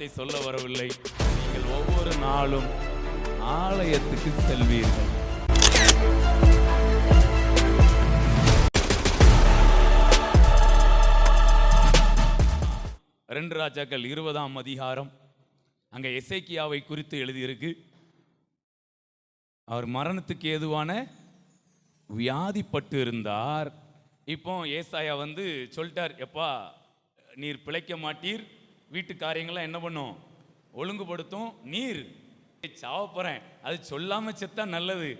வார்த்தை சொல்ல வரவில்லை. நீங்கள் ஒவ்வொரு நாளும் ஆலயத்துக்கு செல்வீர்கள். ரெண்டு ராஜாக்கள் இருபதாம் அதிகாரம். அங்க எசைக்கியாவை குறித்து எழுதியிருக்கு. அவர் மரணத்துக்கு ஏதுவான வியாதிப்பட்டு இருந்தார் இப்போ ஏசாயா வந்து சொல்லிட்டார் எப்பா நீர் பிழைக்க மாட்டீர். வீட்டு காரியங்கள்லாம் என்ன பண்ணும்? ஒழுங்குபடுத்தும். நீர். சாவ போறேன். அது சொல்லாமல் செத்தா நல்லது.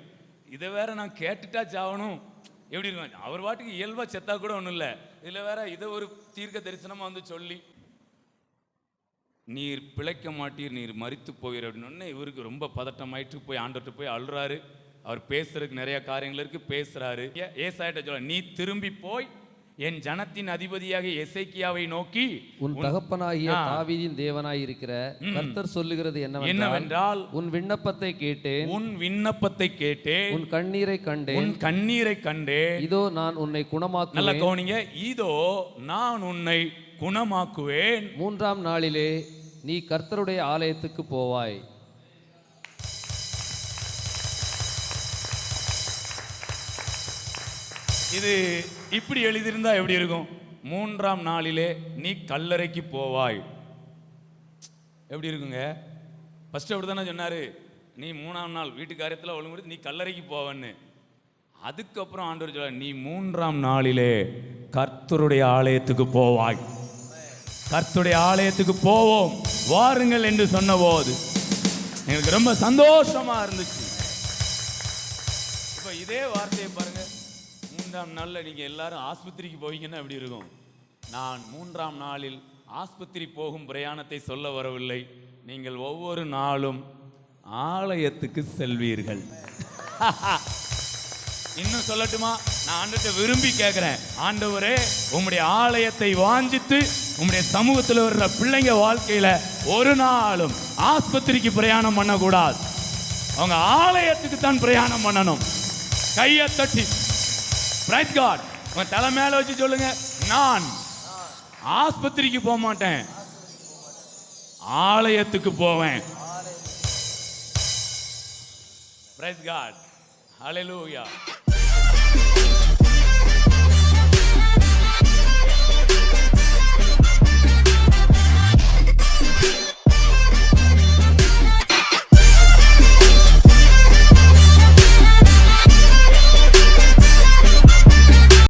இதை வேற நான் கேட்டுட்டா சாவணும். எப்படி இருக்கும்? அவர் பாட்டுக்கு இயல்பாக செத்தா கூட ஒன்றும் இல்லை. இதில் வேற இதை ஒரு தீர்க்க தரிசனமாக வந்து சொல்லி நீர் பிழைக்க மாட்டீர். நீர் மறித்து போயிரு அப்படின்னு இவருக்கு ரொம்ப பதட்டமாயிட்டு போய் ஆண்டுட்டு போய் அழுறாரு. அவர் பேசுறதுக்கு நிறைய காரியங்கள் இருக்கு. பேசுறாரு. ஏசாயிட்ட சொல்ல நீ திரும்பி போய் என் ஜனத்தின் அதிபதியாக எசேக்கியாவை நோக்கி உன் தகப்பனாகிய. தாவீதின் தேவனாய் இருக்கிற கர்த்தர் சொல்லுகிறது என்னவென்றால் உன் விண்ணப்பத்தை கேட்டேன். உன் விண்ணப்பத்தை கேட்டேன். உன் கண்ணீரை கண்டேன். உன் கண்ணீரை கண்டேன். இதோ நான் உன்னை நல்ல குணமாக்குவேன் கவனிங்க. இதோ நான் உன்னை குணமாக்குவேன். மூன்றாம் நாளிலே நீ கர்த்தருடைய ஆலயத்துக்கு போவாய். இது இப்படி எழுதியிருந்தா எப்படி இருக்கும்? மூன்றாம் நாளிலே நீ கல்லறைக்கு போவாய். எப்படி இருக்குங்க? ஃபஸ்ட்டு அப்படி தானே சொன்னாரு. நீ மூணாம் நாள் வீட்டு காரியத்தில் ஒழுங்கு நீ கல்லறைக்கு போவன்னு. அதுக்கப்புறம் ஆண்டவர் சொல்ல நீ மூன்றாம் நாளிலே கர்த்தருடைய ஆலயத்துக்கு போவாய். கர்த்தருடைய ஆலயத்துக்கு போவோம். வாருங்கள் என்று சொன்னபோது எங்களுக்கு ரொம்ப சந்தோஷமா இருந்துச்சு. இப்போ இதே வார்த்தையை பாருங்க. மூன்றாம் நாளில் நீங்க எல்லாரும் ஆஸ்பத்திரிக்கு போவீங்கன்னா எப்படி இருக்கும். நான் மூன்றாம் நாளில் ஆஸ்பத்திரி போகும் பிரயாணத்தை சொல்ல வரவில்லை. நீங்கள் ஒவ்வொரு நாளும் ஆலயத்துக்கு செல்வீர்கள். இன்னும் சொல்லட்டுமா? நான் ஆண்டவர்கிட்ட விரும்பி கேட்குறேன் ஆண்டவரே உம்முடைய ஆலயத்தை வாஞ்சித்து உம்முடைய சமூகத்தில் வர்ற பிள்ளைங்க வாழ்க்கையில ஒரு நாளும் ஆஸ்பத்திரிக்கு பிரயாணம் பண்ணக்கூடாது. அவங்க ஆலயத்துக்கு தான் பிரயாணம் பண்ணணும். கையை தட்டி பிரைட் காட் உங்க தலை மேல வச்சு சொல்லுங்க. நான் ஆஸ்பத்திரிக்கு போக மாட்டேன். ஆலயத்துக்கு போவேன். பிரைஸ் காட் ஹalleluya